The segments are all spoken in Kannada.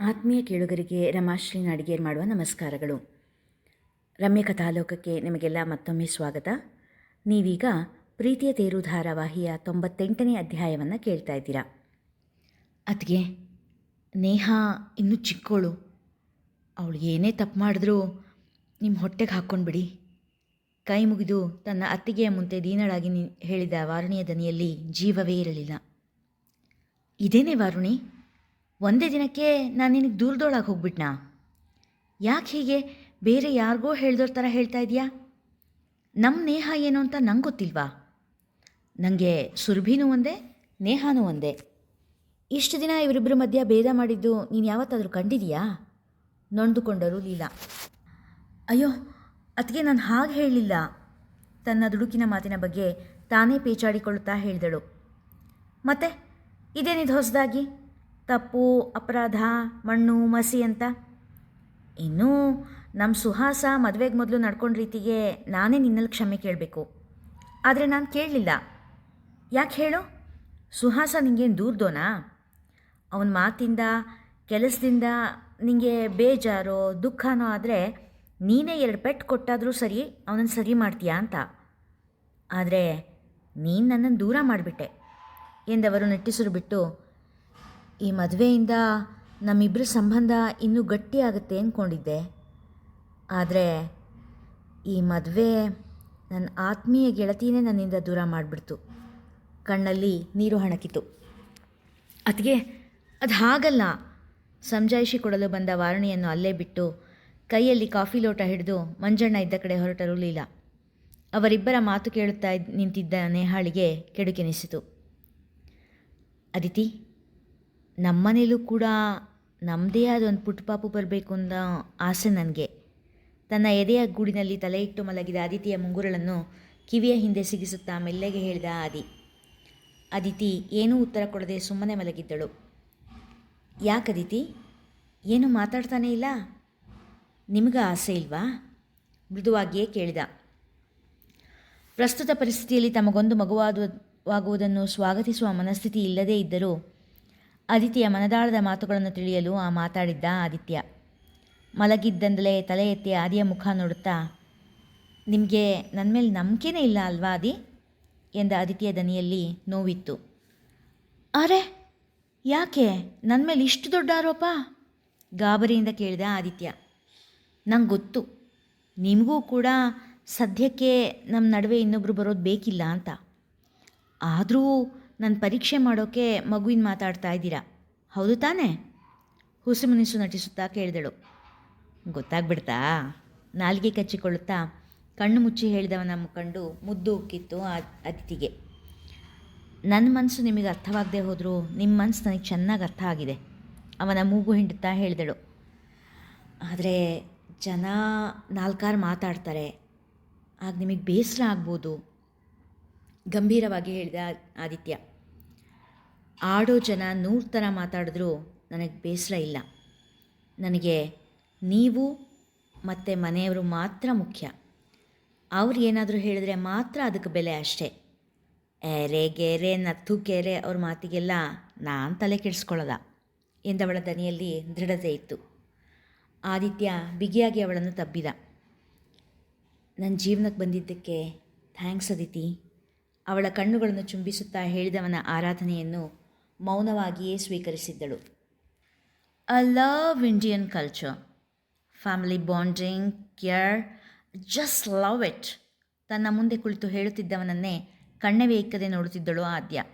ಆತ್ಮೀಯ ಕೇಳುಗರಿಗೆ ರಮಾಶ್ರೀ ನಾಡಿಗೇರ್ ಮಾಡುವ ನಮಸ್ಕಾರಗಳು. ರಮ್ಯ ಕಥಾಲೋಕಕ್ಕೆ ನಿಮಗೆಲ್ಲ ಮತ್ತೊಮ್ಮೆ ಸ್ವಾಗತ. ನೀವೀಗ ಪ್ರೀತಿಯ ತೇರು ಧಾರಾವಾಹಿಯ ತೊಂಬತ್ತೆಂಟನೇ ಅಧ್ಯಾಯವನ್ನು ಕೇಳ್ತಾ ಇದ್ದೀರಾ. ಅದಕ್ಕೆ ನೇಹ ಇನ್ನೂ ಚಿಕ್ಕವಳು ಅವಳು ಏನೇ ತಪ್ಪು ಮಾಡಿದ್ರೂ ನಿಮ್ಮ ಹೊಟ್ಟೆಗೆ ಹಾಕ್ಕೊಂಡ್ಬಿಡಿ ಕೈ ಮುಗಿದು ತನ್ನ ಅತ್ತಿಗೆಯ ಮುಂದೆ ದೀನಳಾಗಿ ನಿ, ಹೇಳಿದ ವಾರುಣಿಯ ದನಿಯಲ್ಲಿ ಜೀವವೇ ಇರಲಿಲ್ಲ. ಇದೇನೇ ವಾರುಣಿ? ಒಂದೇ ದಿನಕ್ಕೆ ನಾನು ನಿನಗೆ ದೂರದೊಳಗೆ ಹೋಗ್ಬಿಟ್ನಾ? ಯಾಕೆ ಹೀಗೆ? ಬೇರೆ ಯಾರಿಗೋ ಹೇಳ್ದೋರ್ ಥರ ಹೇಳ್ತಾ ಇದೆಯಾ? ನಮ್ಮ ನೇಹ ಏನು ಅಂತ ನಂಗೆ ಗೊತ್ತಿಲ್ವಾ? ನನಗೆ ಸುರ್ಭಿನೂ ಒಂದೇ, ನೇಹಾನೂ ಒಂದೇ. ಇಷ್ಟು ದಿನ ಇವರಿಬ್ಬರ ಮಧ್ಯ ಭೇದ ಮಾಡಿದ್ದು ನೀನು ಯಾವತ್ತಾದರೂ ಕಂಡಿದೀಯಾ? ನೊಂದುಕೊಂಡರು ಲೀಲಾ. ಅಯ್ಯೋ ಅದಕ್ಕೆ ನಾನು ಹಾಗೆ ಹೇಳಲಿಲ್ಲ. ತನ್ನ ದುಡುಕಿನ ಮಾತಿನ ಬಗ್ಗೆ ತಾನೇ ಪೇಚಾಡಿಕೊಳ್ಳುತ್ತಾ ಹೇಳಿದಳು. ಮತ್ತೆ, ಇದೇನಿದು ಹೊಸದಾಗಿ? ತಪ್ಪು, ಅಪರಾಧ, ಮಣ್ಣು, ಮಸಿ ಅಂತ. ಇನ್ನೂ ನಮ್ಮ ಸುಹಾಸ ಮದುವೆಗೆ ಮೊದಲು ನಡ್ಕೊಂಡ ರೀತಿಗೆ ನಾನೇ ನಿನ್ನಲ್ಲಿ ಕ್ಷಮೆ ಕೇಳಬೇಕು. ಆದರೆ ನಾನು ಕೇಳಲಿಲ್ಲ. ಯಾಕೆ ಹೇಳು? ಸುಹಾಸ ನಿಂಗೇನು ದೂರದೋನಾ? ಅವನ ಮಾತಿಂದ, ಕೆಲಸದಿಂದ ನಿಮಗೆ ಬೇಜಾರೋ, ದುಃಖನೋ ಆದರೆ ನೀನೇ ಎರಡು ಪೆಟ್ಟು ಕೊಟ್ಟಾದರೂ ಸರಿ ಅವನನ್ನು ಸರಿ ಮಾಡ್ತೀಯಾ ಅಂತ. ಆದರೆ ನೀನು ನನ್ನನ್ನು ದೂರ ಮಾಡಿಬಿಟ್ಟೆ. ಎಂದವರು ನೆಟ್ಟಿಸರು ಬಿಟ್ಟು ಈ ಮದುವೆಯಿಂದ ನಮ್ಮಿಬ್ಬರ ಸಂಬಂಧ ಇನ್ನೂ ಗಟ್ಟಿಯಾಗುತ್ತೆ ಅಂದ್ಕೊಂಡಿದ್ದೆ ಆದರೆ ಈ ಮದುವೆ ನನ್ನ ಆತ್ಮೀಯ ಗೆಳತಿನೇ ನನ್ನಿಂದ ದೂರ ಮಾಡಿಬಿಡ್ತು. ಕಣ್ಣಲ್ಲಿ ನೀರು ಹಣಕಿತು ಅದಕ್ಕೆ ಅದು ಹಾಗಲ್ಲ. ಸಮಜಾಯಿಷಿ ಕೊಡಲು ಬಂದ ವಾರುಣಿಯನ್ನು ಅಲ್ಲೇ ಬಿಟ್ಟು ಕೈಯಲ್ಲಿ ಕಾಫಿ ಲೋಟ ಹಿಡಿದು ಮಂಜಣ್ಣ ಇದ್ದ ಕಡೆ ಹೊರಟರು ಲೀಲಾ. ಅವರಿಬ್ಬರ ಮಾತು ಕೇಳುತ್ತಾ ನಿಂತಿದ್ದ ನೇಹಾಳಿಗೆ ಕೆಡುಕೆನಿಸಿತು. ಅದಿತಿ ನಮ್ಮನೇಲೂ ಕೂಡ ನಮ್ಮದೇ ಆದ ಒಂದು ಪುಟ್ಟ ಪಾಪು ಬರಬೇಕು ಅನ್ನೋ ಆಸೆ ನನಗೆ. ತನ್ನ ಎದೆಯ ಗೂಡಿನಲ್ಲಿ ತಲೆ ಇಟ್ಟು ಮಲಗಿದ ಅದಿತಿಯ ಮುಂಗುರಳನ್ನು ಕಿವಿಯ ಹಿಂದೆ ಸಿಗಿಸುತ್ತಾ ಮೆಲ್ಲೆಗೆ ಹೇಳಿದ ಆದಿ. ಅದಿತಿ ಏನೂ ಉತ್ತರ ಕೊಡದೆ ಸುಮ್ಮನೆ ಮಲಗಿದ್ದಳು. ಯಾಕದಿತಿ ಏನು ಮಾತಾಡ್ತಾನೆ ಇಲ್ಲ? ನಿಮಗೆ ಆಸೆ ಇಲ್ವಾ? ಮೃದುವಾಗಿಯೇ ಕೇಳಿದ. ಪ್ರಸ್ತುತ ಪರಿಸ್ಥಿತಿಯಲ್ಲಿ ತಮಗೊಂದು ಮಗುವಾಗುವುದನ್ನು ಸ್ವಾಗತಿಸುವ ಮನಸ್ಥಿತಿ ಇಲ್ಲದೇ ಇದ್ದರೂ ಅದಿತಿಯ ಮನದಾಳದ ಮಾತುಗಳನ್ನು ತಿಳಿಯಲು ಆ ಮಾತಾಡಿದ್ದ ಆದಿತ್ಯ. ಮಲಗಿದ್ದಂದಲೇ ತಲೆ ಎತ್ತಿ ಆದಿಯ ಮುಖ ನೋಡುತ್ತಾ, ನಿಮಗೆ ನನ್ನ ಮೇಲೆ ನಂಬಿಕೆನೇ ಇಲ್ಲ ಅಲ್ವಾ ಅದಿ ಎಂದ ಆದಿತ್ಯ ದನಿಯಲ್ಲಿ ನೋವಿತ್ತು. ಅರೆ, ಯಾಕೆ? ನನ್ನ ಮೇಲೆ ಇಷ್ಟು ದೊಡ್ಡ ಆರೋಪ? ಗಾಬರಿಯಿಂದ ಕೇಳಿದ ಆದಿತ್ಯ. ನಂಗೆ ಗೊತ್ತು. ನಿಮಗೂ ಕೂಡ ಸದ್ಯಕ್ಕೆ ನಮ್ಮ ನಡುವೆ ಇನ್ನೊಬ್ಬರು ಬರೋದು ಬೇಕಿಲ್ಲ ಅಂತ. ಆದರೂ ನನ್ನ ಪರೀಕ್ಷೆ ಮಾಡೋಕ್ಕೆ ಮಗುವಿನ ಮಾತಾಡ್ತಾ ಇದ್ದೀರಾ? ಹೌದು ತಾನೇ. ಹುಸುಮುನಿಸು ನಟಿಸುತ್ತಾ ಕೇಳಿದಳು. ಗೊತ್ತಾಗ್ಬಿಡ್ತಾ? ನಾಲಿಗೆ ಕಚ್ಚಿಕೊಳ್ಳುತ್ತಾ ಕಣ್ಣು ಮುಚ್ಚಿ ಹೇಳಿದವನ ಕಂಡು ಮುದ್ದು ಉಕ್ಕಿತ್ತು ಆ ಅತಿಥಿಗೆ. ನನ್ನ ಮನಸ್ಸು ನಿಮಗೆ ಅರ್ಥವಾಗದೆ ಹೋದರೂ ನಿಮ್ಮ ಮನಸ್ಸು ನನಗೆ ಚೆನ್ನಾಗಿ ಅರ್ಥ ಆಗಿದೆ. ಅವನ ಮೂಗು ಹಿಂಡುತ್ತಾ ಹೇಳಿದಳು. ಆದರೆ ಜನ ನಾಲ್ಕಾರು ಮಾತಾಡ್ತಾರೆ. ಆಗ ನಿಮಗೆ ಬೇಸರ ಆಗ್ಬೋದು. ಗಂಭೀರವಾಗಿ ಹೇಳಿದ ಆದಿತ್ಯ. ಆಡೋ ಜನ ನೂರು ಥರ ಮಾತಾಡಿದ್ರೂ, ನನಗೆ ಬೇಸರ ಇಲ್ಲ. ನನಗೆ ನೀವು ಮತ್ತು ಮನೆಯವರು ಮಾತ್ರ ಮುಖ್ಯ. ಅವ್ರು ಏನಾದರೂ ಹೇಳಿದ್ರೆ ಮಾತ್ರ ಅದಕ್ಕೆ ಬೆಲೆ ಅಷ್ಟೇ. ಏರೆ ಗೆರೆ, ನತ್ತು ಕೆರೆ ಅವ್ರ ಮಾತಿಗೆಲ್ಲ ನಾನು ತಲೆ ಕೆಡಿಸ್ಕೊಳ್ಳಲ್ಲ ಎಂದವಳ ದನಿಯಲ್ಲಿ ದೃಢತೆ ಇತ್ತು. ಆದಿತ್ಯ ಬಿಗಿಯಾಗಿ ಅವಳನ್ನು ತಬ್ಬಿದ. ನನ್ನ ಜೀವನಕ್ಕೆ ಬಂದಿದ್ದಕ್ಕೆ ಥ್ಯಾಂಕ್ಸ್, ಅದಿತಿ. ಅವಳ ಕಣ್ಣುಗಳನ್ನು ಚುಂಬಿಸುತ್ತಾ ಹೇಳಿದವನ ಆರಾಧನೆಯನ್ನು ಮೌನವಾಗಿಯೇ ಸ್ವೀಕರಿಸಿದ್ದಳು. I love Indian culture family bonding care just love it ತನ್ನ ಮುಂದೆ ಕುಳಿತು ಹೇಳುತ್ತಿದ್ದವನನ್ನೇ ಕಣ್ಣವೇ ಇಕ್ಕದೆ ನೋಡುತ್ತಿದ್ದಳು ಆದ್ಯ.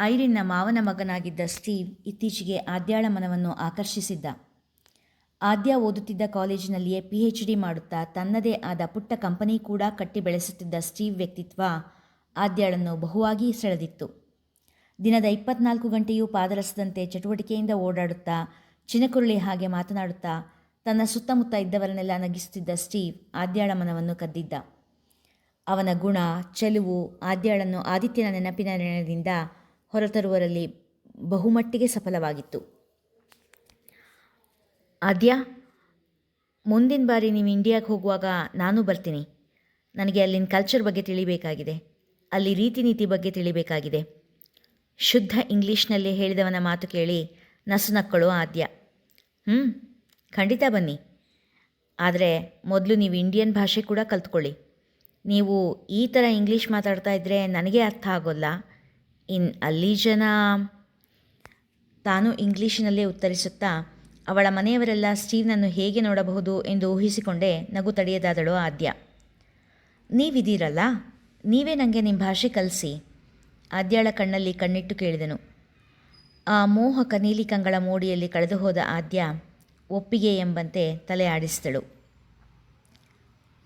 ಐರಿನ ಮಾವನ ಮಗನಾಗಿದ್ದ ಸ್ಟೀವ್ ಇತ್ತೀಚೆಗೆ ಆದ್ಯಾಳ ಮನವನ್ನು ಆಕರ್ಷಿಸಿದ್ದ. ಆದ್ಯ ಓದುತ್ತಿದ್ದ ಕಾಲೇಜಿನಲ್ಲಿಯೇ ಪಿ ಎಚ್ ಡಿ ಮಾಡುತ್ತಾ ತನ್ನದೇ ಆದ ಪುಟ್ಟ ಕಂಪನಿ ಕೂಡ ಕಟ್ಟಿ ಬೆಳೆಸುತ್ತಿದ್ದ ಸ್ಟೀವ್ ವ್ಯಕ್ತಿತ್ವ ಆದ್ಯಾಳನ್ನು ಬಹುವಾಗಿ ಸೆಳೆದಿತ್ತು. ದಿನದ ಇಪ್ಪತ್ನಾಲ್ಕು ಗಂಟೆಯೂ ಪಾದರಸದಂತೆ ಚಟುವಟಿಕೆಯಿಂದ ಓಡಾಡುತ್ತಾ, ಚಿನಕುರುಳಿ ಹಾಗೆ ಮಾತನಾಡುತ್ತಾ, ತನ್ನ ಸುತ್ತಮುತ್ತ ಇದ್ದವರನ್ನೆಲ್ಲ ನಗಿಸುತ್ತಿದ್ದ ಸ್ಟೀವ್ ಆದ್ಯಾಳ ಮನವನ್ನು ಕದ್ದಿದ್ದ. ಅವನ ಗುಣ, ಚೆಲುವು, ಆದ್ಯಾಳನ್ನು ಆದಿತ್ಯನ ನೆನಪಿನ ನೆನದಿಂದ ಹೊರತರುವರಲ್ಲಿ ಬಹುಮಟ್ಟಿಗೆ ಸಫಲವಾಗಿತ್ತು. ಆದ್ಯ, ಮುಂದಿನ ಬಾರಿ ನೀವು ಇಂಡಿಯಾಗೆ ಹೋಗುವಾಗ ನಾನು ಬರ್ತೀನಿ. ನನಗೆ ಅಲ್ಲಿನ ಕಲ್ಚರ್ ಬಗ್ಗೆ ತಿಳಿಬೇಕಾಗಿದೆ. ಅಲ್ಲಿ ರೀತಿ ನೀತಿ ಬಗ್ಗೆ ತಿಳಿಬೇಕಾಗಿದೆ. ಶುದ್ಧ ಇಂಗ್ಲೀಷ್ನಲ್ಲಿ ಹೇಳಿದವನ ಮಾತು ಕೇಳಿ ನಸುನಕ್ಕಳು ಆದ್ಯ. ಹ್ಞೂ ಖಂಡಿತ ಬನ್ನಿ. ಆದರೆ ಮೊದಲು ನೀವು ಇಂಡಿಯನ್ ಭಾಷೆ ಕೂಡ ಕಲ್ತ್ಕೊಳ್ಳಿ. ನೀವು ಈ ಥರ ಇಂಗ್ಲೀಷ್ ಮಾತಾಡ್ತಾ ಇದ್ದರೆ ನನಗೆ ಅರ್ಥ ಆಗೋಲ್ಲ. ಇನ್ ಅಲ್ಲಿ ಜನ ತಾನು ಇಂಗ್ಲೀಷಿನಲ್ಲೇ ಉತ್ತರಿಸುತ್ತಾ, ಅವಳ ಮನೆಯವರೆಲ್ಲ ಸ್ಟೀವ್ನನ್ನು ಹೇಗೆ ನೋಡಬಹುದು ಎಂದು ಊಹಿಸಿಕೊಂಡೇ ನಗು ತಡೆಯದಾದಳು ಆದ್ಯ. ನೀವಿದ್ದೀರಲ್ಲ? ನೀವೇ ನನಗೆ ನಿಮ್ಮ ಭಾಷೆ ಕಲಿಸಿ. ಆದ್ಯಾಳ ಕಣ್ಣಲ್ಲಿ ಕಣ್ಣಿಟ್ಟು ಕೇಳಿದನು. ಆ ಮೋಹಕ ನೀಲಿ ಕಂಗಳ ಮೋಡಿಯಲ್ಲಿ ಕಳೆದುಹೋದ ಆದ್ಯ ಒಪ್ಪಿಗೆ ಎಂಬಂತೆ ತಲೆ ಆಡಿಸಿದಳು.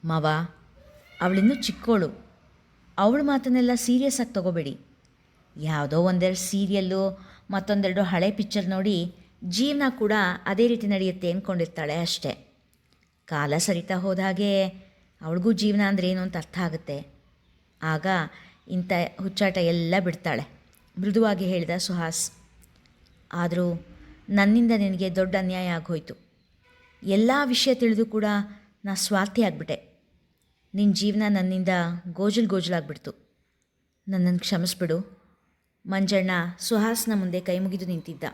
ಮಾವ, ಅವಳಿನ್ನೂ ಚಿಕ್ಕೋಳು. ಅವಳ ಮಾತನ್ನೆಲ್ಲ ಸೀರಿಯಸ್ ಆಗಿ ತಗೋಬೇಡಿ. ಯಾವುದೋ ಒಂದೆರಡು ಸೀರಿಯಲ್ಲು, ಮತ್ತೊಂದೆರಡು ಹಳೆ ಪಿಕ್ಚರ್ ನೋಡಿ ಜೀವನ ಕೂಡ ಅದೇ ರೀತಿ ನಡೆಯುತ್ತೆ ಅಂದ್ಕೊಂಡಿರ್ತಾಳೆ ಅಷ್ಟೇ. ಕಾಲ ಸರಿತಾ ಹೋದ ಹಾಗೆ ಅವಳಿಗೂ ಜೀವನ ಅಂದರೆ ಏನು ಅಂತ ಅರ್ಥ ಆಗುತ್ತೆ. ಆಗ ಇಂಥ ಹುಚ್ಚಾಟ ಎಲ್ಲ ಬಿಡ್ತಾಳೆ. ಮೃದುವಾಗಿ ಹೇಳಿದ ಸುಹಾಸ್, ಆದರೂ ನನ್ನಿಂದ ನಿನಗೆ ದೊಡ್ಡ ಅನ್ಯಾಯ ಆಗೋಯ್ತು. ಎಲ್ಲ ವಿಷಯ ತಿಳಿದು ಕೂಡ ನಾ ಸ್ವಾರ್ಥಿ ಆಗಿಬಿಟ್ಟೆ. ನಿನ್ನ ಜೀವನ ನನ್ನಿಂದ ಗೋಜಲ್ ಗೋಜಲಾಗ್ಬಿಡ್ತು ನನ್ನನ್ನು ಕ್ಷಮಿಸ್ಬಿಡು. ಮಂಜಣ್ಣ ಸುಹಾಸ್ನ ಮುಂದೆ ಕೈ ಮುಗಿದು ನಿಂತಿದ್ದ.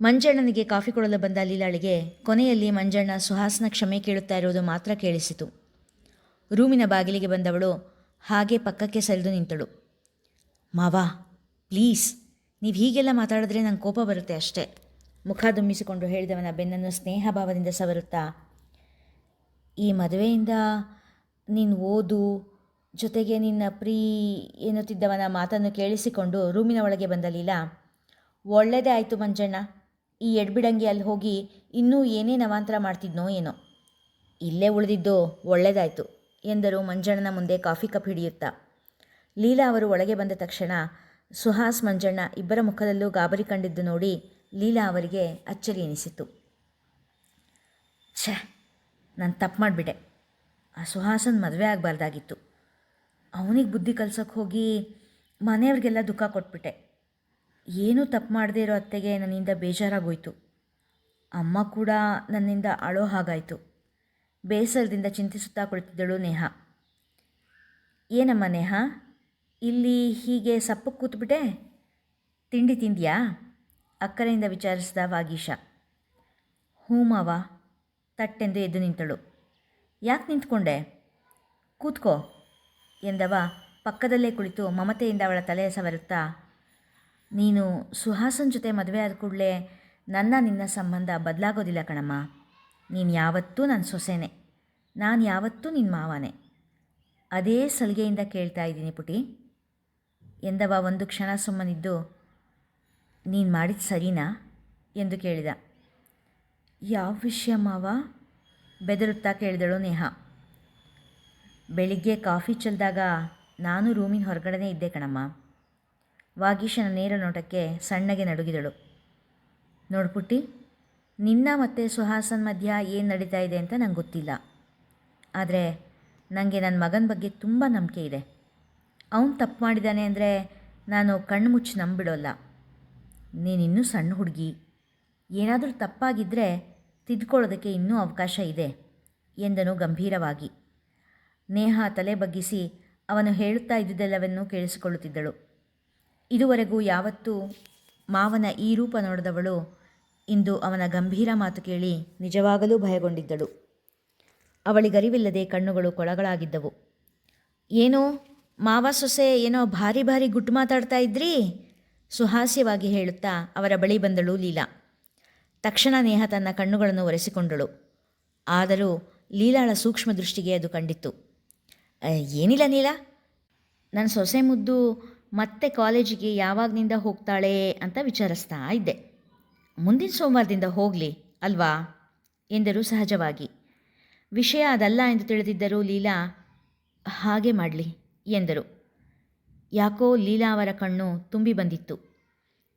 ಮಂಜಣ್ಣನಿಗೆ ಕಾಫಿ ಕೊಡಲು ಬಂದ ಲೀಲಾಳಿಗೆ ಕೊನೆಯಲ್ಲಿ ಮಂಜಣ್ಣ ಸುಹಾಸ್ನ ಕ್ಷಮೆ ಕೇಳುತ್ತಾ ಇರೋದು ಮಾತ್ರ ಕೇಳಿಸಿತು. ರೂಮಿನ ಬಾಗಿಲಿಗೆ ಬಂದವಳು ಹಾಗೆ ಪಕ್ಕಕ್ಕೆ ಸರಿದು ನಿಂತಳು. ಮಾವಾ, ಪ್ಲೀಸ್, ನೀವು ಹೀಗೆಲ್ಲ ಮಾತಾಡಿದ್ರೆ ನಂಗೆ ಕೋಪ ಬರುತ್ತೆ ಅಷ್ಟೇ. ಮುಖ ದುಮ್ಮಿಸಿಕೊಂಡು ಹೇಳಿದವನ ಬೆನ್ನನ್ನು ಸ್ನೇಹಭಾವದಿಂದ ಸವರುತ್ತಾ, ಈ ಮದುವೆಯಿಂದ ನೀನು ಓದು, ಜೊತೆಗೆ ನಿನ್ನ ಪ್ರೀ ಎನ್ನುತ್ತಿದ್ದವನ ಮಾತನ್ನು ಕೇಳಿಸಿಕೊಂಡು ರೂಮಿನ ಒಳಗೆ ಬಂದ ಲೀಲಾ ಒಳ್ಳೆಯದೇ ಆಯಿತು ಮಂಜಣ್ಣ, ಈ ಎಡ್ಬಿಡಂಗಿ ಅಲ್ಲಿ ಹೋಗಿ ಇನ್ನೂ ಏನೇ ನವಾಂತರ ಮಾಡ್ತಿದ್ನೋ ಏನೋ. ಇಲ್ಲೇ ಉಳಿದಿದ್ದು ಒಳ್ಳೆಯದಾಯಿತು ಎಂದರು ಮಂಜಣ್ಣನ ಮುಂದೆ ಕಾಫಿ ಕಪ್ ಹಿಡಿಯುತ್ತಾ. ಲೀಲಾ ಅವರು ಒಳಗೆ ಬಂದ ತಕ್ಷಣ ಸುಹಾಸ್ ಮಂಜಣ್ಣ ಇಬ್ಬರ ಮುಖದಲ್ಲೂ ಗಾಬರಿ ಕಂಡಿದ್ದು ನೋಡಿ ಲೀಲಾ ಅವರಿಗೆ ಅಚ್ಚರಿ ಎನಿಸಿತು ಛೇ, ನಾನು ತಪ್ಪು ಮಾಡಿಬಿಟ್ಟೆ. ಆ ಸುಹಾಸನ ಮದುವೆ ಆಗಬಾರ್ದಾಗಿತ್ತು. ಅವನಿಗೆ ಬುದ್ಧಿ ಕಲ್ಸೋಕ್ಕೆ ಹೋಗಿ ಮನೆಯವ್ರಿಗೆಲ್ಲ ದುಃಖ ಕೊಟ್ಬಿಟ್ಟೆ. ಏನೂ ತಪ್ಪು ಮಾಡದೇ ಇರೋ ಅತ್ತೆಗೆ ನನ್ನಿಂದ ಬೇಜಾರಾಗೋಯ್ತು. ಅಮ್ಮ ಕೂಡ ನನ್ನಿಂದ ಅಳೋ ಹಾಗಾಯಿತು. ಬೇಸರದಿಂದ ಚಿಂತಿಸುತ್ತಾ ಕುಳಿತಿದ್ದಳು ನೇಹ. ಏನಮ್ಮ ನೇಹ? ಇಲ್ಲಿ ಹೀಗೆ ಸಪ್ಪು ಕೂತ್ಬಿಟ್ಟೆ? ತಿಂಡಿ ತಿಂದ್ಯಾ? ಅಕ್ಕರೆಯಿಂದ ವಿಚಾರಿಸಿದ ವಾಗೀಶ. ಹ್ಞೂ ತಟ್ಟೆಂದು ಎದ್ದು ನಿಂತಳು. ಯಾಕೆ ನಿಂತ್ಕೊಂಡೆ? ಕೂತ್ಕೋ ಎಂದವ ಪಕ್ಕದಲ್ಲೇ ಕುಳಿತು ಮಮತೆಯಿಂದ ಅವಳ ತಲೆಯ ಸವರುತ್ತಾ, ನೀನು ಸುಹಾಸನ್ ಜೊತೆ ಮದುವೆ ಆದ ಕೂಡಲೇ ನನ್ನ ನಿನ್ನ ಸಂಬಂಧ ಬದಲಾಗೋದಿಲ್ಲ ಕಣಮ್ಮ. ನೀನು ಯಾವತ್ತೂ ನನ್ನ ಸೊಸೆನೆ. ನಾನು ಯಾವತ್ತೂ ನಿನ್ನ ಮಾವನೇ. ಅದೇ ಸಲಿಗೆಯಿಂದ ಕೇಳ್ತಾ ಇದ್ದೀನಿ ಪುಟಿ. ಎಂದವ ಒಂದು ಕ್ಷಣ ಸುಮ್ಮನಿದ್ದು, ನೀನು ಮಾಡಿದ ಸರಿನಾ? ಎಂದು ಕೇಳಿದ. ಯಾವ ವಿಷಯ ಮಾವ? ಬೆದರುತ್ತಾ ಕೇಳಿದಳು ನೇಹ. ಬೆಳಿಗ್ಗೆ ಕಾಫಿ ಚೆಲ್ದಾಗ ನಾನು ರೂಮಿನ ಹೊರಗಡೆನೇ ಇದ್ದೆ ಕಣಮ್ಮ. ವಾಗೀಶನ ನೇರ ನೋಟಕ್ಕೆ ಸಣ್ಣಗೆ ನಡುಗಿದಳು. ನೋಡ್ಪುಟ್ಟಿ ನಿನ್ನ ಮತ್ತು ಸುಹಾಸನ್ ಮಧ್ಯ ಏನು ನಡೀತಾ ಇದೆ ಅಂತ ನಂಗೆ ಗೊತ್ತಿಲ್ಲ. ಆದರೆ ನನಗೆ ನನ್ನ ಮಗನ ಬಗ್ಗೆ ತುಂಬ ನಂಬಿಕೆ ಇದೆ. ಅವನು ತಪ್ಪು ಮಾಡಿದ್ದಾನೆ ಅಂದರೆ ನಾನು ಕಣ್ಣು ಮುಚ್ಚಿ ನಂಬಿಡೋಲ್ಲ. ನೀನಿನ್ನೂ ಸಣ್ಣ ಹುಡುಗಿ. ಏನಾದರೂ ತಪ್ಪಾಗಿದ್ದರೆ ತಿದ್ಕೊಳ್ಳೋದಕ್ಕೆ ಇನ್ನೂ ಅವಕಾಶ ಇದೆ, ಎಂದನು ಗಂಭೀರವಾಗಿ. ನೇಹ ತಲೆ ಬಗ್ಗಿಸಿ ಅವನು ಹೇಳುತ್ತಾ ಇದ್ದುದೆಲ್ಲವನ್ನೂ ಕೇಳಿಸಿಕೊಳ್ಳುತ್ತಿದ್ದಳು. ಇದುವರೆಗೂ ಯಾವತ್ತೂ ಮಾವನ ಈ ರೂಪ ನೋಡಿದವಳು ಇಂದು ಅವನ ಗಂಭೀರ ಮಾತು ಕೇಳಿ ನಿಜವಾಗಲೂ ಭಯಗೊಂಡಿದ್ದಳು. ಅವಳಿಗರಿವಿಲ್ಲದೆ ಕಣ್ಣುಗಳು ಕೊಳಗಳಾಗಿದ್ದವು. ಏನೋ, ಮಾವ ಸೊಸೆ ಏನೋ ಭಾರಿ ಭಾರಿ ಗುಟ್ಟು ಮಾತಾಡ್ತಾ ಇದ್ರಿ? ಸುಹಾಸ್ಯವಾಗಿ ಹೇಳುತ್ತಾ ಅವರ ಬಳಿ ಬಂದಳು ಲೀಲಾ. ತಕ್ಷಣ ನೇಹ ತನ್ನ ಕಣ್ಣುಗಳನ್ನು ಒರೆಸಿಕೊಂಡಳು. ಆದರೂ ಲೀಲಾಳ ಸೂಕ್ಷ್ಮ ದೃಷ್ಟಿಗೆ ಅದು ಕಂಡಿತ್ತು. ಏನಿಲ್ಲ ನೀಲಾ ನನ್ನ ಸೊಸೆ ಮುದ್ದು ಮತ್ತೆ ಕಾಲೇಜಿಗೆ ಯಾವಾಗನಿಂದ ಹೋಗ್ತಾಳೆ ಅಂತ ವಿಚಾರಿಸ್ತಾ ಇದ್ದೆ. ಮುಂದಿನ ಸೋಮವಾರದಿಂದ ಹೋಗಲಿ, ಅಲ್ವಾ? ಎಂದರು ಸಹಜವಾಗಿ. ವಿಷಯ ಅದಲ್ಲ ಎಂದು ತಿಳಿದಿದ್ದರೂ ಲೀಲಾ, ಹಾಗೆ ಮಾಡಲಿ, ಎಂದರು. ಯಾಕೋ ಲೀಲಾ ಅವರ ಕಣ್ಣು ತುಂಬಿ ಬಂದಿತ್ತು.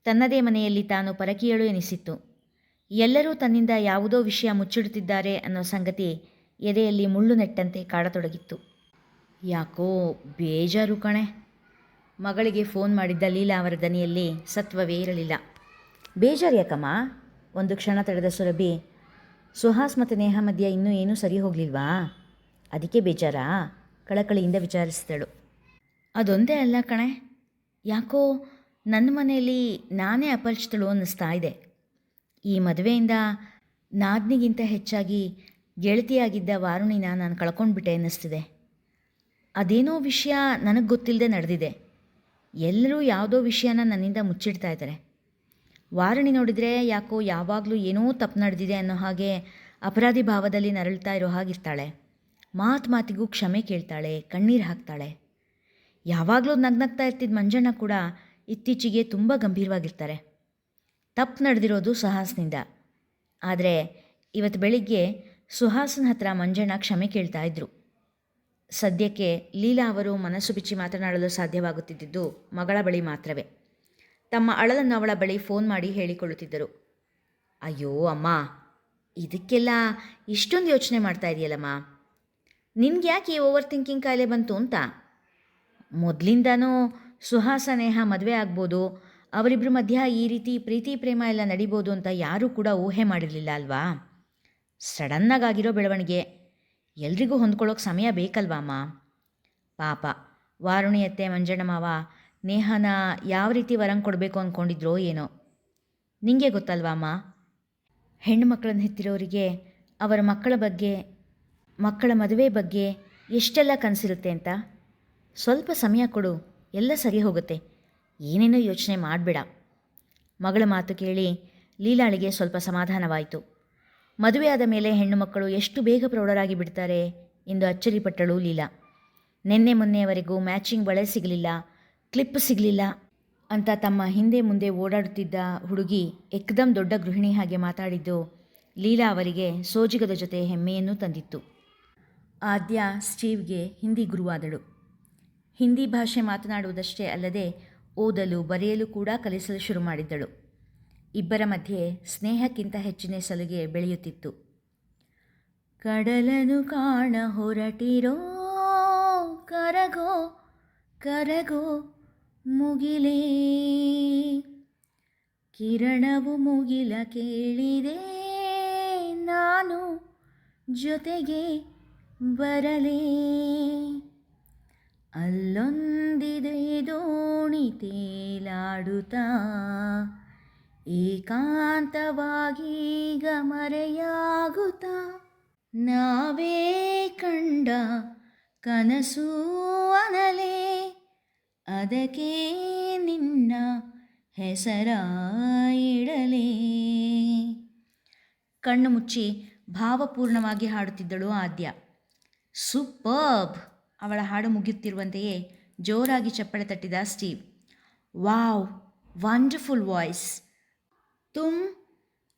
ತನ್ನದೇ ಮನೆಯಲ್ಲಿ ತಾನು ಪರಕೀಯಳು ಎನಿಸಿತ್ತು. ಎಲ್ಲರೂ ತನ್ನಿಂದ ಯಾವುದೋ ವಿಷಯ ಮುಚ್ಚಿಡುತ್ತಿದ್ದಾರೆ ಅನ್ನೋ ಸಂಗತಿ ಎದೆಯಲ್ಲಿ ಮುಳ್ಳು ನೆಟ್ಟಂತೆ ಕಾಡತೊಡಗಿತ್ತು. ಯಾಕೋ ಬೇಜಾರು ಕಣೆ. ಮಗಳಿಗೆ ಫೋನ್ ಮಾಡಿದ್ದ ಲೀಲಾ ಅವರ ದನಿಯಲ್ಲಿ ಸತ್ವವೇ ಇರಲಿಲ್ಲ. ಬೇಜಾರು ಯಾಕಮ್ಮ? ಒಂದು ಕ್ಷಣ ತಡೆದ ಸುರಭಿ ಸುಹಾಸ್ ಮತ್ತು ನೇಹ ಮಧ್ಯ ಇನ್ನೂ ಏನೂ ಸರಿ ಹೋಗಲಿಲ್ವಾ? ಅದಕ್ಕೆ ಬೇಜಾರಾ? ಕಳಕಳಿಯಿಂದ ವಿಚಾರಿಸಿದಳು. ಅದೊಂದೇ ಅಲ್ಲ ಕಣೆ. ಯಾಕೋ ನನ್ನ ಮನೆಯಲ್ಲಿ ನಾನೇ ಅಪರಿಚಿತಳು ಅನ್ನಿಸ್ತಾ ಇದೆ. ಈ ಮದುವೆಯಿಂದ ನಾದ್ನಿಗಿಂತ ಹೆಚ್ಚಾಗಿ ಗೆಳತಿಯಾಗಿದ್ದ ವಾರುಣಿನ ನಾನು ಕಳ್ಕೊಂಡ್ಬಿಟ್ಟೆ ಅನ್ನಿಸ್ತಿದೆ. ಅದೇನೋ ವಿಷಯ ನನಗೆ ಗೊತ್ತಿಲ್ಲದೆ ನಡೆದಿದೆ. ಎಲ್ಲರೂ ಯಾವುದೋ ವಿಷಯನ ನನ್ನಿಂದ ಮುಚ್ಚಿಡ್ತಾ ಇದ್ದಾರೆ ವಾರಣಿ ನೋಡಿದರೆ ಯಾಕೋ ಯಾವಾಗಲೂ ಏನೋ ತಪ್ಪು ನಡೆದಿದೆ ಅನ್ನೋ ಹಾಗೆ ಅಪರಾಧಿ ಭಾವದಲ್ಲಿ ನರಳ್ತಾ ಇರೋ ಹಾಗಿರ್ತಾಳೆ. ಮಾತು ಮಾತಿಗೂ ಕ್ಷಮೆ ಕೇಳ್ತಾಳೆ, ಕಣ್ಣೀರು ಹಾಕ್ತಾಳೆ. ಯಾವಾಗಲೂ ನಗ್ನಗ್ತಾ ಇರ್ತಿದ್ದ ಮಂಜಣ್ಣ ಕೂಡ ಇತ್ತೀಚೆಗೆ ತುಂಬ ಗಂಭೀರವಾಗಿರ್ತಾರೆ. ತಪ್ಪು ನಡೆದಿರೋದು ಸುಹಾಸ್ನಿಂದ. ಆದರೆ ಇವತ್ತು ಬೆಳಿಗ್ಗೆ ಸುಹಾಸನ ಹತ್ರ ಮಂಜಣ್ಣ ಕ್ಷಮೆ ಕೇಳ್ತಾ ಇದ್ರು. ಸದ್ಯಕ್ಕೆ ಲೀಲಾ ಅವರು ಮನಸ್ಸು ಬಿಚ್ಚಿ ಮಾತನಾಡಲು ಸಾಧ್ಯವಾಗುತ್ತಿದ್ದುದು ಮಗಳ ಬಳಿ ಮಾತ್ರವೇ. ತಮ್ಮ ಅಳಲನ್ನು ಅವಳ ಬಳಿ ಫೋನ್ ಮಾಡಿ ಹೇಳಿಕೊಳ್ಳುತ್ತಿದ್ದರು. ಅಯ್ಯೋ, ಅಮ್ಮ, ಇದಕ್ಕೆಲ್ಲ ಇಷ್ಟೊಂದು ಯೋಚನೆ ಮಾಡ್ತಾ ಇದೆಯಲ್ಲಮ್ಮ. ನಿನ್ಗೆ ಯಾಕೆ ಈ ಓವರ್ ಥಿಂಕಿಂಗ್ ಕಾಯಿಲೆ ಬಂತು ಅಂತ? ಮೊದಲಿಂದನೂ ಸುಹಾಸ ನೇಹ ಮದುವೆ ಆಗ್ಬೋದು ಅವರಿಬ್ಬರ ಮಧ್ಯ ಈ ರೀತಿ ಪ್ರೀತಿ, ಪ್ರೇಮ ಎಲ್ಲ ನಡಿಬೋದು ಅಂತ ಯಾರೂ ಕೂಡ ಊಹೆ ಮಾಡಿರಲಿಲ್ಲ ಅಲ್ವಾ? ಸಡನ್ನಾಗಿರೋ ಬೆಳವಣಿಗೆ. ಎಲ್ರಿಗೂ ಹೊಂದ್ಕೊಳ್ಳೋಕೆ ಸಮಯ ಬೇಕಲ್ವಾ, ಅಮ್ಮ? ಪಾಪ, ವಾರುಣಿಯತ್ತೆ ಮಂಜಣ್ಣ ಮಾವ ನೇಹನ ಯಾವ ರೀತಿ ವರಂ ಕೊಡಬೇಕು ಅಂದ್ಕೊಂಡಿದ್ರೋ ಏನೋ. ನಿಂಗೆ ಗೊತ್ತಲ್ವಾ ಅಮ್ಮ? ಹೆಣ್ಣು ಮಕ್ಕಳನ್ನು ಹೆತ್ತಿರೋರಿಗೆ ಅವರ ಮಕ್ಕಳ ಬಗ್ಗೆ, ಮಕ್ಕಳ ಮದುವೆ ಬಗ್ಗೆ ಎಷ್ಟೆಲ್ಲ ಕನಸಿರುತ್ತೆ ಅಂತ? ಸ್ವಲ್ಪ ಸಮಯ ಕೊಡು, ಎಲ್ಲ ಸರಿ ಹೋಗುತ್ತೆ. ಏನೇನೋ ಯೋಚನೆ ಮಾಡಬೇಡ. ಮಗಳ ಮಾತು ಕೇಳಿ ಲೀಲಾಳಿಗೆ ಸ್ವಲ್ಪ ಸಮಾಧಾನವಾಯಿತು. ಮದುವೆಯಾದ ಮೇಲೆ ಹೆಣ್ಣು ಮಕ್ಕಳು ಎಷ್ಟು ಬೇಗ ಪ್ರೌಢರಾಗಿ ಬಿಡ್ತಾರೆ ಎಂದು ಅಚ್ಚರಿಪಟ್ಟಳು ಲೀಲಾ. ನಿನ್ನೆ ಮೊನ್ನೆಯವರೆಗೂ ಮ್ಯಾಚಿಂಗ್ ಬಳೆ ಸಿಗಲಿಲ್ಲ ಕ್ಲಿಪ್ ಸಿಗಲಿಲ್ಲ ಅಂತ ತಮ್ಮ ಹಿಂದೆ ಮುಂದೆ ಓಡಾಡುತ್ತಿದ್ದ ಹುಡುಗಿ ಎಕ್ದಮ್ ದೊಡ್ಡ ಗೃಹಿಣಿ ಹಾಗೆ ಮಾತಾಡಿದ್ದು ಲೀಲಾ ಅವರಿಗೆ ಸೋಜಿಗದ ಜೊತೆ ಹೆಮ್ಮೆಯನ್ನು ತಂದಿತ್ತು. ಆದ್ಯ ಸ್ಟೀವ್ಗೆ ಹಿಂದಿ ಗುರುವಾದಳು. ಹಿಂದಿ ಭಾಷೆ ಮಾತನಾಡುವುದಷ್ಟೇ ಅಲ್ಲದೆ ಓದಲು ಬರೆಯಲು ಕೂಡ ಕಲಿಸಲು ಶುರು ಮಾಡಿದ್ದಳು. ಇಬ್ಬರ ಮಧ್ಯೆ ಸ್ನೇಹಕ್ಕಿಂತ ಹೆಚ್ಚಿನ ಸಲುಗೆ ಬೆಳೆಯುತ್ತಿತ್ತು. ಕಡಲನು ಕಾಣ ಹೊರಟಿರೋ, ಕರಗೋ ಕರಗೋ ಮುಗಿಲೇ. ಕಿರಣವು ಮುಗಿಲ ಕೇಳಿದೆ. ನಾನು ಜೊತೆಗೆ ಬರಲೇ. ಅಲ್ಲೊಂದಿದೆ ದೋಣಿ ತೇಲಾಡುತ್ತಾ. ಏಕಾಂತವಾಗೀಗ ಮರೆಯಾಗುತ್ತಾ ನಾವೇ ಕಂಡ ಕನಸು ಅನಲೇ. ಅದಕ್ಕೆ ನಿನ್ನ ಹೆಸರ ಇಡಲೇ ಕಣ್ಣು ಮುಚ್ಚಿ ಭಾವಪೂರ್ಣವಾಗಿ ಹಾಡುತ್ತಿದ್ದಳು ಆದ್ಯ. ಸೂಪರ್ಬ್! ಅವಳ ಹಾಡು ಮುಗಿಯುತ್ತಿರುವಂತೆಯೇ ಜೋರಾಗಿ ಚಪ್ಪಳೆ ತಟ್ಟಿದ ಸ್ಟೀವ್. Wow, wonderful voice. ತುಮ್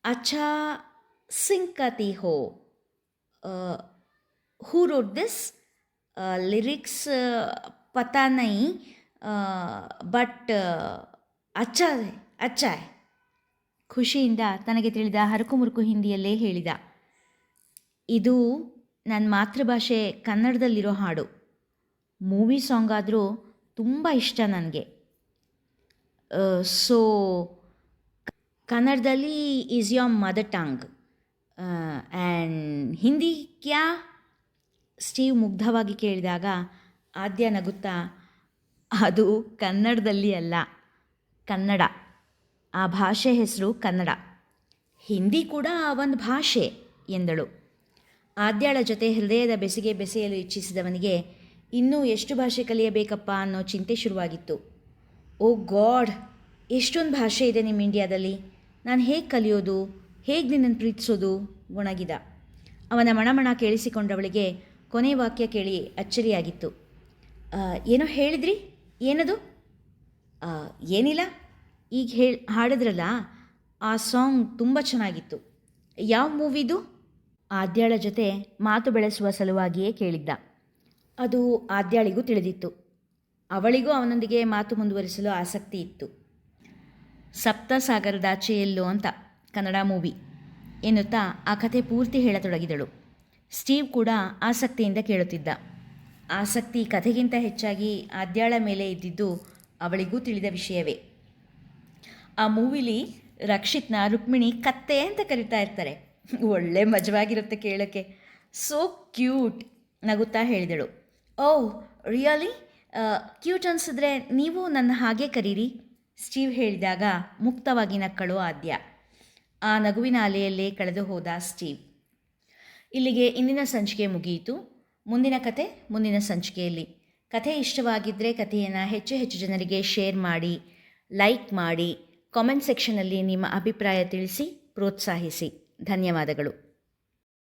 ಅಚ್ಚಾ ಸಿಂಕತಿ ಹೋ. Who wrote this? ಲಿರಿಕ್ಸ್, ಪತಾ ನೈ ಬಟ್ ಅಚ್ಚ ಅಚ್ಚ. ಖುಷಿಯಿಂದ ತನಗೆ ತಿಳಿದ ಹರಕು ಮುರುಕು ಹಿಂದಿಯಲ್ಲೇ ಹೇಳಿದ. ಇದು ನನ್ನ ಮಾತೃಭಾಷೆ ಕನ್ನಡದಲ್ಲಿರೋ ಹಾಡು. ಮೂವಿ ಸಾಂಗ್ ಆದರೂ ತುಂಬ ಇಷ್ಟ ನನಗೆ. ಸೊ, ಕನ್ನಡದಲ್ಲಿ is your mother tongue. And Hindi ಕ್ಯಾ? ಸ್ಟೀವ್ ಮುಗ್ಧವಾಗಿ ಕೇಳಿದಾಗ ಆದ್ಯ ನಗುತ್ತಾ ಅದು ಕನ್ನಡದಲ್ಲಿ ಅಲ್ಲ, ಕನ್ನಡ. ಆ ಭಾಷೆ ಹೆಸರು ಕನ್ನಡ. ಹಿಂದಿ ಕೂಡ ಒಂದು ಭಾಷೆ ಎಂದಳು. ಆದ್ಯಾಳ ಜೊತೆ ಹೃದಯದ ಬೆಸಿಗೆ ಬೆಸೆಯಲು ಇಚ್ಛಿಸಿದವನಿಗೆ ಇನ್ನೂ ಎಷ್ಟು ಭಾಷೆ ಕಲಿಯಬೇಕಪ್ಪ ಅನ್ನೋ ಚಿಂತೆ ಶುರುವಾಗಿತ್ತು. ಓ ಗಾಡ್, ಎಷ್ಟೊಂದು ಭಾಷೆ ಇದೆ ನಿಮ್ಮ ಇಂಡಿಯಾದಲ್ಲಿ. ನಾನು ಹೇಗೆ ಕಲಿಯೋದು, ಹೇಗೆ ನಿನ್ನನ್ನು ಪ್ರೀತಿಸೋದು? ಒಣಗಿದ. ಅವನ ಮಣಮಣ ಕೇಳಿಸಿಕೊಂಡವಳಿಗೆ ಕೊನೆ ವಾಕ್ಯ ಕೇಳಿ ಅಚ್ಚರಿಯಾಗಿತ್ತು. ಏನೋ ಹೇಳಿದ್ರಿ? ಏನದು? ಏನಿಲ್ಲ? ಈಗ ಹೇಳಿ ಹಾಡಿದ್ರಲ್ಲ, ಆ ಸಾಂಗ್ ತುಂಬ ಚೆನ್ನಾಗಿತ್ತು. ಯಾವ ಮೂವಿದು? ಆದ್ಯಾಳ ಜೊತೆ ಮಾತು ಬೆಳೆಸುವ ಸಲುವಾಗಿಯೇ ಕೇಳಿದ್ದ. ಅದು ಆದ್ಯಾಳಿಗೂ ತಿಳಿದಿತ್ತು. ಅವಳಿಗೂ ಅವನೊಂದಿಗೆ ಮಾತು ಮುಂದುವರಿಸಲು ಆಸಕ್ತಿ ಇತ್ತು. ಸಪ್ತಸಾಗರದಾಚೆಯಲ್ಲೋ ಅಂತ, ಕನ್ನಡ ಮೂವಿ ಎನ್ನುತ್ತಾ ಆ ಕಥೆ ಪೂರ್ತಿ ಹೇಳತೊಡಗಿದಳು. ಸ್ಟೀವ್ ಕೂಡ ಆಸಕ್ತಿಯಿಂದ ಕೇಳುತ್ತಿದ್ದ. ಆಸಕ್ತಿ ಕಥೆಗಿಂತ ಹೆಚ್ಚಾಗಿ ಆದ್ಯಾಳ ಮೇಲೆ ಇದ್ದಿದ್ದು ಅವಳಿಗೂ ತಿಳಿದ ವಿಷಯವೇ. ಆ ಮೂವಿಲಿ ರಕ್ಷಿತ್ನ ರುಕ್ಮಿಣಿ ಕತ್ತೆ ಅಂತ ಕರಿತಾ ಇರ್ತಾರೆ. ಒಳ್ಳೆ ಮಜವಾಗಿರುತ್ತೆ ಕೇಳೋಕ್ಕೆ. ಸೋ ಕ್ಯೂಟ್ ನಗುತ್ತಾ ಹೇಳಿದಳು. ಓ ರಿಯಲಿ ಕ್ಯೂಟ್ ಅನಿಸಿದ್ರೆ ನೀವು ನನ್ನ ಹಾಗೆ ಕರೀರಿ. ಸ್ಟೀವ್ ಹೇಳಿದಾಗ ಮುಕ್ತವಾಗಿ ನಕ್ಕಳು ಆದ್ಯ. ಆ ನಗುವಿನ ಅಲೆಯಲ್ಲೇ ಕಳೆದು ಹೋದ ಸ್ಟೀವ್. ಇಲ್ಲಿಗೆ ಇಂದಿನ ಸಂಚಿಕೆ ಮುಗಿಯಿತು. ಮುಂದಿನ ಕತೆ ಮುಂದಿನ ಸಂಚಿಕೆಯಲ್ಲಿ. ಕಥೆ ಇಷ್ಟವಾಗಿದ್ದರೆ ಕಥೆಯನ್ನು ಹೆಚ್ಚು ಹೆಚ್ಚು ಜನರಿಗೆ ಶೇರ್ ಮಾಡಿ, ಲೈಕ್ ಮಾಡಿ, ಕಾಮೆಂಟ್ ಸೆಕ್ಷನಲ್ಲಿ ನಿಮ್ಮ ಅಭಿಪ್ರಾಯ ತಿಳಿಸಿ, ಪ್ರೋತ್ಸಾಹಿಸಿ. ಧನ್ಯವಾದಗಳು.